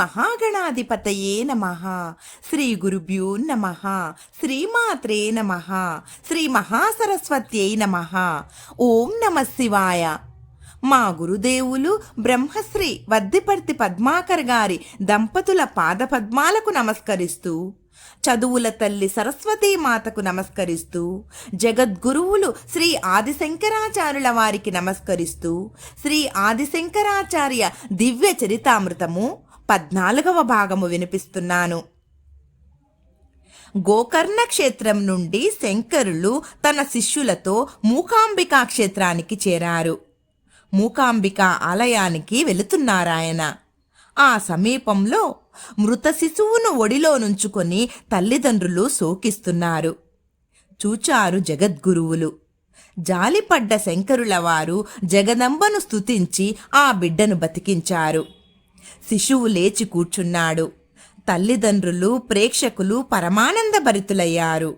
మహాగణాధిపతయే నమ. శ్రీ గురుభ్యో నమ. శ్రీమాత్రే నమ. శ్రీ మహాసరస్వత్యై నమ. ఓం నమ శివాయ. మా గురుదేవులు బ్రహ్మశ్రీ వద్దిపర్తి పద్మాకర్ గారి దంపతుల పాదపద్మాలకు నమస్కరిస్తూ చదువుల తల్లి సరస్వతీ మాతకు నమస్కరిస్తూ జగద్గురువులు శ్రీ ఆదిశంకరాచార్యుల వారికి నమస్కరిస్తూ శ్రీ ఆదిశంకరాచార్య దివ్య చరితామృతము పద్నాలుగవ భాగము వినిపిస్తున్నాను. గోకర్ణ క్షేత్రం నుండి శంకరులు తన శిష్యులతో మూకాంబికా క్షేత్రానికి చేరారు. మూకాంబిక ఆలయానికి వెళుతున్నారాయన. ఆ సమీపంలో మృత శిశువును ఒడిలో నుంచుకొని తల్లిదండ్రులు శోకిస్తున్నారు. చూచారు జగద్గురువులు. జాలిపడ్డ శంకరుల వారు జగదంబను స్తుతించి ఆ బిడ్డను బతికించారు. శిశువు లేచి కూర్చున్నాడు. తల్లిదండ్రులు ప్రేక్షకులు పరమానందభరితులయ్యారు.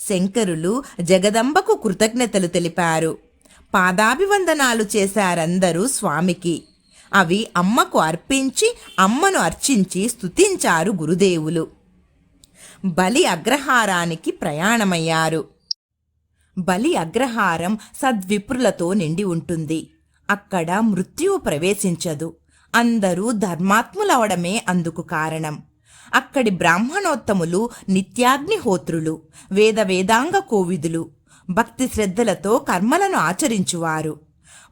శంకరులు జగదంబకు కృతజ్ఞతలు తెలిపారు. పాదాభివందనాలు చేశారందరూ స్వామికి. అవి అమ్మకు అర్పించి అమ్మను అర్చించి స్తుతించారు గురుదేవులు. బలి అగ్రహారానికి ప్రయాణమయ్యారు. బలి అగ్రహారం సద్విప్రులతో నిండి ఉంటుంది. అక్కడ మృత్యువు ప్రవేశించదు. అందరూ ధర్మాత్ములవడమే అందుకు కారణం. అక్కడి బ్రాహ్మణోత్తములు నిత్యాగ్నిహోత్రులు వేద వేదాంగ కోవిదులు భక్తి శ్రద్ధలతో కర్మలను ఆచరించువారు.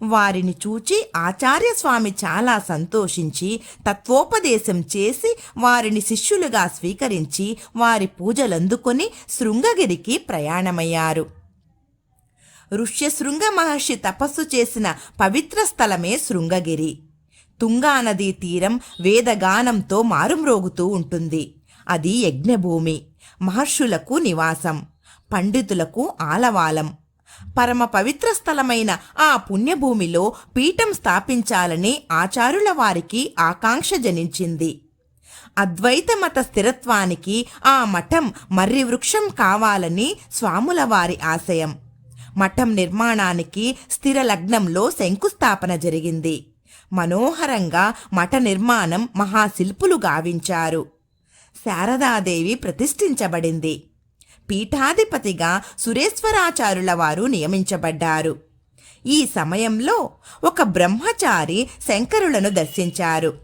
వారిని చూచి ఆచార్య స్వామి చాలా సంతోషించి తత్వోపదేశం చేసి వారిని శిష్యులుగా స్వీకరించి వారి పూజలందుకొని శృంగగిరికి ప్రయాణమయ్యారు. ఋష్యశృంగ మహర్షి తపస్సు చేసిన పవిత్ర స్థలమే శృంగగిరి. తుంగానదీ తీరం వేదగానంతో మారుమ్రోగుతూ ఉంటుంది. అది యజ్ఞభూమి. మహర్షులకు నివాసం. పండితులకు ఆలవాలం. పరమ పవిత్ర స్థలమైన ఆ పుణ్యభూమిలో పీఠం స్థాపించాలని ఆచారుల వారికి ఆకాంక్ష జనించింది. అద్వైత మత స్థిరత్వానికి ఆ మఠం మర్రి వృక్షం కావాలని స్వాముల వారి ఆశయం. మఠం నిర్మాణానికి స్థిర లగ్నంలో శంకుస్థాపన జరిగింది. మనోహరంగా మఠ నిర్మాణం మహాశిల్పులు గావించారు. శారదాదేవి ప్రతిష్ఠించబడింది. పీఠాధిపతిగా సురేశ్వరాచారుల వారు నియమించబడ్డారు. ఈ సమయంలో ఒక బ్రహ్మచారి శంకరులను దర్శించారు.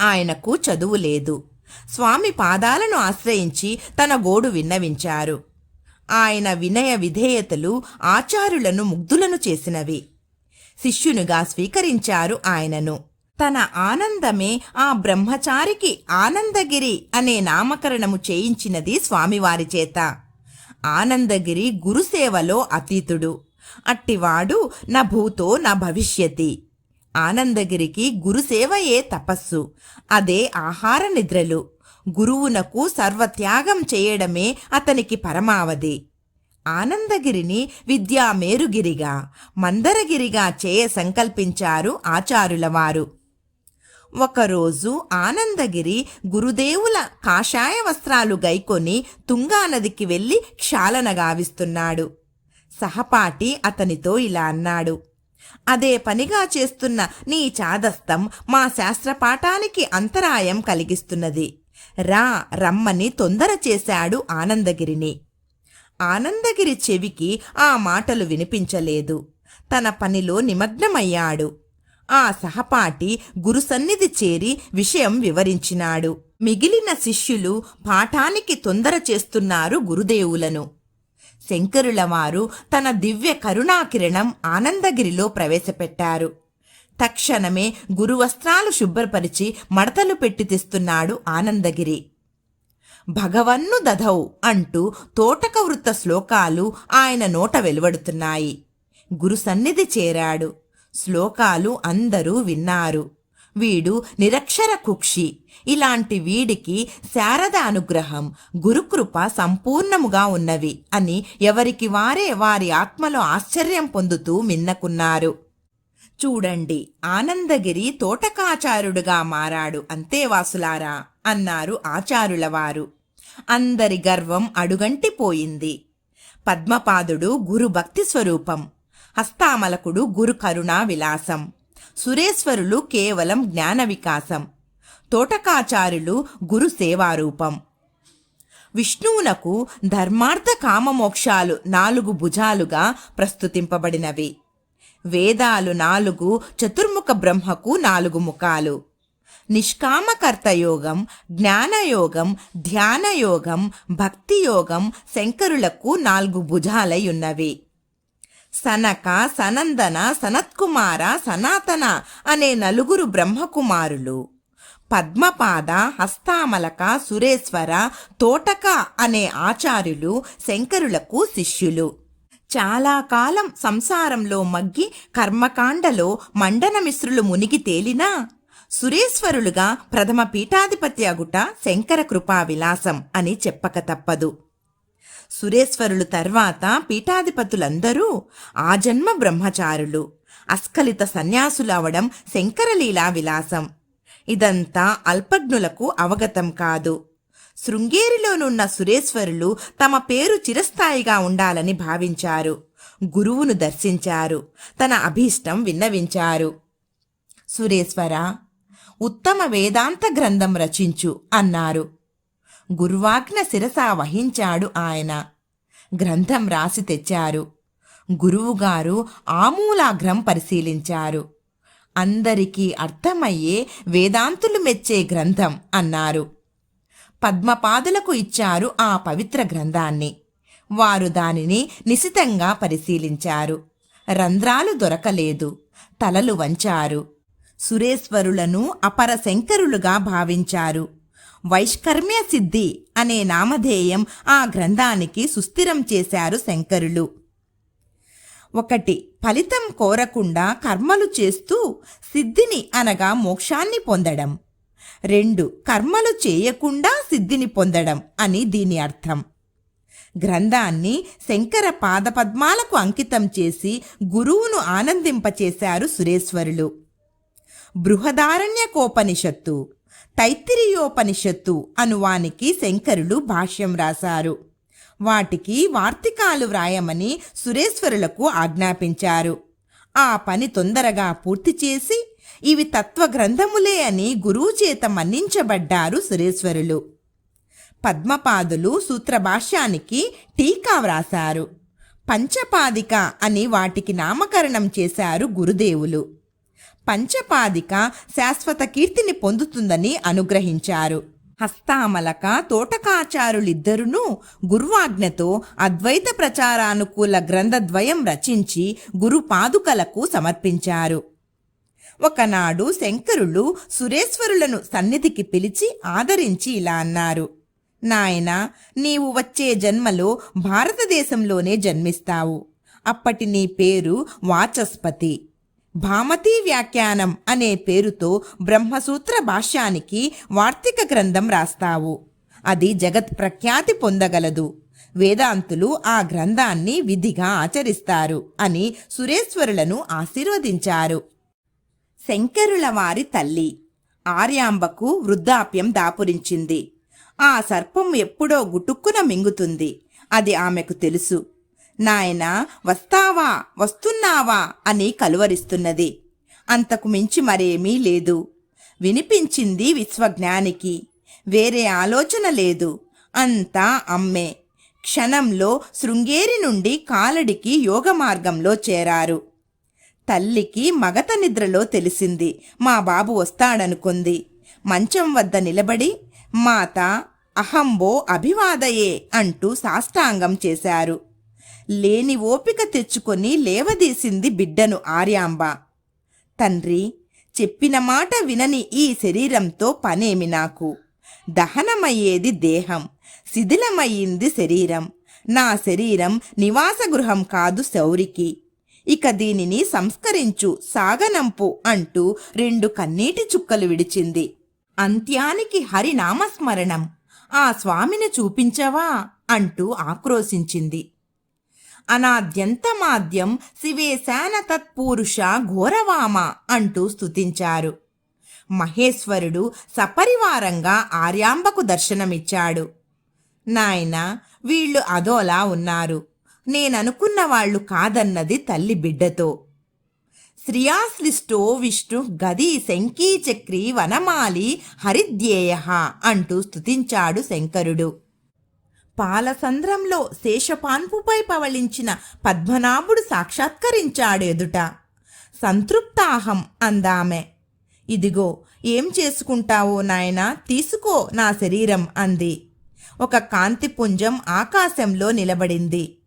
ఆయనకు చదువు లేదు. స్వామి పాదాలను ఆశ్రయించి తన గోడు విన్నవించారు. ఆయన వినయ విధేయతలు ఆచారులను ముగ్ధులను చేసినవి. శిష్యునిగా స్వీకరించారు ఆయనను. తన ఆనందమే ఆ బ్రహ్మచారికి ఆనందగిరి అనే నామకరణము చేయించినది స్వామివారి చేత. ఆనందగిరి గురుసేవలో అతీతుడు. అట్టివాడు నా భూతో నా భవిష్యతి. ఆనందగిరికి గురుసేవయే తపస్సు. అదే ఆహార నిద్రలు. గురువునకు సర్వత్యాగం చేయడమే అతనికి పరమావధి. ఆనందగిరిని విద్యా మేరుగిరిగా మందరగిరిగా చేయ సంకల్పించారు ఆచారులవారు. ఒకరోజు ఆనందగిరి గురుదేవుల కాషాయ వస్త్రాలు గైకొని తుంగానదికి వెళ్ళి క్షాళన గావిస్తున్నాడు. సహపాఠి అతనితో ఇలా అన్నాడు అదే పనిగా చేస్తున్న నీ చాదస్తం మా శాస్త్రపాఠానికి అంతరాయం కలిగిస్తున్నది. రా రమ్మని తొందర చేశాడు ఆనందగిరిని. ఆనందగిరి చెవికి ఆ మాటలు వినిపించలేదు. తన పనిలో నిమగ్నమయ్యాడు. ఆ సహపాఠి గురు సన్నిధి చేరి విషయం వివరించినాడు. మిగిలిన శిష్యులు పాఠానికి తొందర చేస్తున్నారు గురుదేవులను. శంకరుల వారు తన దివ్య కరుణాకిరణం ఆనందగిరిలో ప్రవేశపెట్టారు. తక్షణమే గురువస్త్రాలు శుభ్రపరిచి మడతలు పెట్టి తెస్తున్నాడు ఆనందగిరి. భగవన్ను దధౌ అంటూ తోటక వృత్త శ్లోకాలు ఆయన నోట వెలువడుతున్నాయి. గురు సన్నిధి చేరాడు. శ్లోకాలు అందరూ విన్నారు. వీడు నిరక్షర కుక్షి. ఇలాంటి వీడికి శారద అనుగ్రహం గురుకృప సంపూర్ణముగా ఉన్నవి అని ఎవరికి వారే వారి ఆత్మలో ఆశ్చర్యం పొందుతూ మిన్నకున్నారు. చూడండి ఆనందగిరి తోటకాచారుడుగా మారాడు అంతేవాసులారా అన్నారు ఆచారులవారు. అందరి గర్వం అడుగంటిపోయింది పద్మపాదుడు గురు భక్తి స్వరూపం. హస్తామలకుడు గురు కరుణా విలాసం. సురేశ్వరులు కేవలం జ్ఞాన వికాసం. తోటకాచారులు గురు సేవారూపం. విష్ణువునకు ధర్మార్థ కామమోక్షాలు నాలుగు భుజాలుగా ప్రస్తుతింపబడినవి. వేదాలు నాలుగు చతుర్ముఖ బ్రహ్మకు నాలుగు ముఖాలు. నిష్కామకర్తయోగం జ్ఞానయోగం ధ్యానయోగం భక్తియోగం శంకరులకు నాలుగు భుజాలై ఉన్నవి సనక సనందన సనత్కుమార సనాతన అనే నలుగురు బ్రహ్మకుమారులు. పద్మపాద హస్తామలక సురేశ్వర తోటక అనే ఆచార్యులు శంకరులకు శిష్యులు. చాలా కాలం సంసారంలో మగ్గి కర్మకాండలో మండనమిశ్రులు మునిగి తేలినా సురేశ్వరులుగా ప్రథమ పీఠాధిపతి అగుట శంకర కృపా విలాసం అని చెప్పక తప్పదు. సురేశ్వరులు తర్వాత పీఠాధిపతులందరూ ఆ జన్మ బ్రహ్మచారులు. అస్ఖలిత సన్యాసులు అవడం శంకరలీలా విలాసం. ఇదంతా అల్పజ్ఞులకు అవగతం కాదు. శృంగేరిలోనున్న సురేశ్వరులు తమ పేరు చిరస్థాయిగా ఉండాలని భావించారు. గురువును దర్శించారు. తన అభీష్టం విన్నవించారు. సురేశ్వర ఉత్తమ వేదాంత గ్రంథం రచించు అన్నారు. గురువాజ్ఞ శిరస వహించాడు ఆయన. గ్రంథం రాసి తెచ్చారు. గురువుగారు ఆమూలాగ్రం పరిశీలించారు. అందరికీ అర్థమయ్యే వేదాంతులు మెచ్చే గ్రంథం అన్నారు. పద్మపాదులకు ఇచ్చారు ఆ పవిత్ర గ్రంథాన్ని. వారు దానిని నిశితంగా పరిశీలించారు. రంధ్రాలు దొరకలేదు. తలలు వంచారు. సురేశ్వరులను అపర శంకరులుగా భావించారు. వైష్కర్మ్య సిద్ధి అనే నామధేయం ఆ గ్రంథానికి సుస్థిరం చేశారు శంకరులు. ఒకటి ఫలితం కోరకుండా కర్మలు చేస్తూ సిద్ధిని అనగా మోక్షాన్ని పొందడం. రెండు కర్మలు చేయకుండా సిద్ధిని పొందడం అని దీని అర్థం. గ్రంథాన్ని శంకర పాదపద్మాలకు అంకితం చేసి గురువును ఆనందింపచేశారు సురేశ్వరులు. బృహదారణ్యకోపనిషత్తు తైత్తిరియోపనిషత్తు అనువానికి శంకరులు భాష్యం రాశారు. వాటికి వార్తికాలు వ్రాయమని సురేశ్వరులకు ఆజ్ఞాపించారు. ఆ పని తొందరగా పూర్తి చేసి ఇవి తత్వ గ్రంథములే అని గురువు చేత మన్నించబడ్డారు సురేశ్వరులు. పద్మపాదులు సూత్రభాష్యానికి టీకా వ్రాశారు. పంచపాదిక అని వాటికి నామకరణం చేశారు గురుదేవులు. పంచపాదిక శాశ్వత కీర్తిని పొందుతుందని అనుగ్రహించారు. హస్తామలక తోటకాచారులిద్దరును గురువాజ్ఞతో అద్వైత ప్రచారానుకూల గ్రంథద్వయం రచించి గురు పాదుకలకు సమర్పించారు. ఒకనాడు శంకరులు సురేశ్వరులను సన్నిధికి పిలిచి ఆదరించి ఇలా అన్నారు. నాయన నీవు వచ్చే జన్మలో భారతదేశంలోనే జన్మిస్తావు. అప్పటి నీ పేరు వాచస్పతి. భామతీ వ్యాఖ్యానం అనే పేరుతో బ్రహ్మసూత్ర భాష్యానికి వార్తిక గ్రంథం రాస్తావు. అది జగత్ ప్రఖ్యాతి పొందగలదు. వేదాంతులు ఆ గ్రంథాన్ని విధిగా ఆచరిస్తారు అని సురేశ్వరులను ఆశీర్వదించారు. శంకరుల వారి తల్లి ఆర్యాంబకు వృద్ధాప్యం దాపురించింది. ఆ సర్పం ఎప్పుడో గుటుక్కున మింగుతుంది. అది ఆమెకు తెలుసు. నాయనా వస్తావా? వస్తున్నావా? అని కలువరిస్తున్నది. అంతకు మించి మరేమీ లేదు. వినిపించింది విశ్వజ్ఞానికి. వేరే ఆలోచన లేదు. అంతా అమ్మే. క్షణంలో శృంగేరి నుండి కాలడికి యోగ మార్గంలో చేరారు. తల్లికి మగత నిద్రలో తెలిసింది. మా బాబు వస్తాడనుకుంది. మంచం వద్ద నిలబడి మాత అహంబో అభివాదయే అంటూ సాష్టాంగం చేశారు. లేని ఓపిక తెచ్చుకొని లేవదీసింది బిడ్డను ఆర్యాంబ. తండ్రి చెప్పిన మాట వినని ఈ శరీరంతో పనేమి నాకు? దహనమయ్యేది దేహం శిథిలమయ్యింది శరీరం. నా శరీరం నివాస గృహం కాదు శౌరికి. ఇక దీనిని సంస్కరించు సాగనంపు అంటూ రెండు కన్నీటి చుక్కలు విడిచింది. అంత్యానికి హరినామస్మరణం. ఆ స్వామిని చూపించవా? అంటూ ఆక్రోశించింది. అనాద్యంతమాద్యం శివేశాన తత్పురుష ఘోరవామ అంటూ స్తుతించారు. మహేశ్వరుడు సపరివారంగా ఆర్యాంబకు దర్శనమిచ్చాడు. నాయన వీళ్ళు అదోలా ఉన్నారు. నేననుకున్న వాళ్ళు కాదన్నది తల్లి బిడ్డతో. శ్రియాశ్లిష్టో విష్ణు గది శంకీచక్రి వనమాలి హరిద్యేయ అంటూ స్తుతించాడు శంకరుడు. పాలసంద్రంలో శేషపాన్పుపై పవళించిన పద్మనాభుడు సాక్షాత్కరించాడు ఎదుట. సంతృప్తాహం అందామె. ఇదిగో ఏం చేసుకుంటావో నాయనా తీసుకో నా శరీరం అంది. ఒక కాంతిపుంజం ఆకాశంలో నిలబడింది.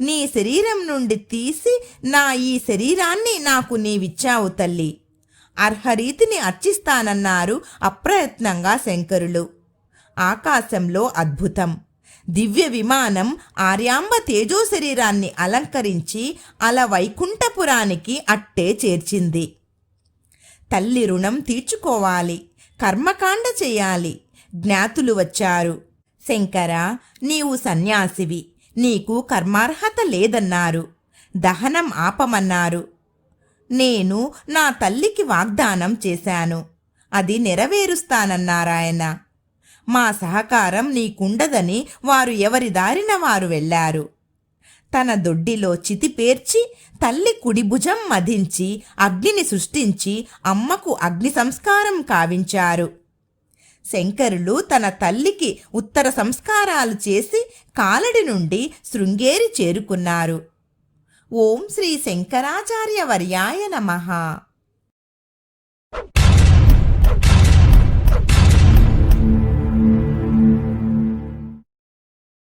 నీ శరీరం నుండి తీసి నా ఈ శరీరాన్ని నాకు నీవిచ్చావు తల్లి. అర్హరీతిని అర్చిస్తానన్నారు అప్రయత్నంగా శంకరులు. ఆకాశంలో అద్భుతం. దివ్య విమానం ఆర్యాంబ తేజో శరీరాన్ని అలంకరించి అల వైకుంఠపురానికి అట్టే చేర్చింది. తల్లి రుణం తీర్చుకోవాలి కర్మకాండ చేయాలి జ్ఞాతులు వచ్చారు. శంకర నీవు సన్యాసివి నీకు కర్మార్హత లేదన్నారు దహనం ఆపమన్నారు. నేను నా తల్లికి వాగ్దానం చేశాను అది నెరవేరుస్తానన్నారాయన మా సహకారం నీకుండదని వారు ఎవరి దారిన వారు వెళ్ళారు. తన దొడ్డిలో చితి పేర్చి తల్లి కుడిభుజం మధించి అగ్నిని సృష్టించి అమ్మకు అగ్ని సంస్కారం కావించారు. శంకరులు తన తల్లికి ఉత్తర సంస్కారాలు చేసి కాలడి నుండి శృంగేరి చేరుకున్నారు. ఓం శ్రీ శంకరాచార్య వర్యాయ నమః.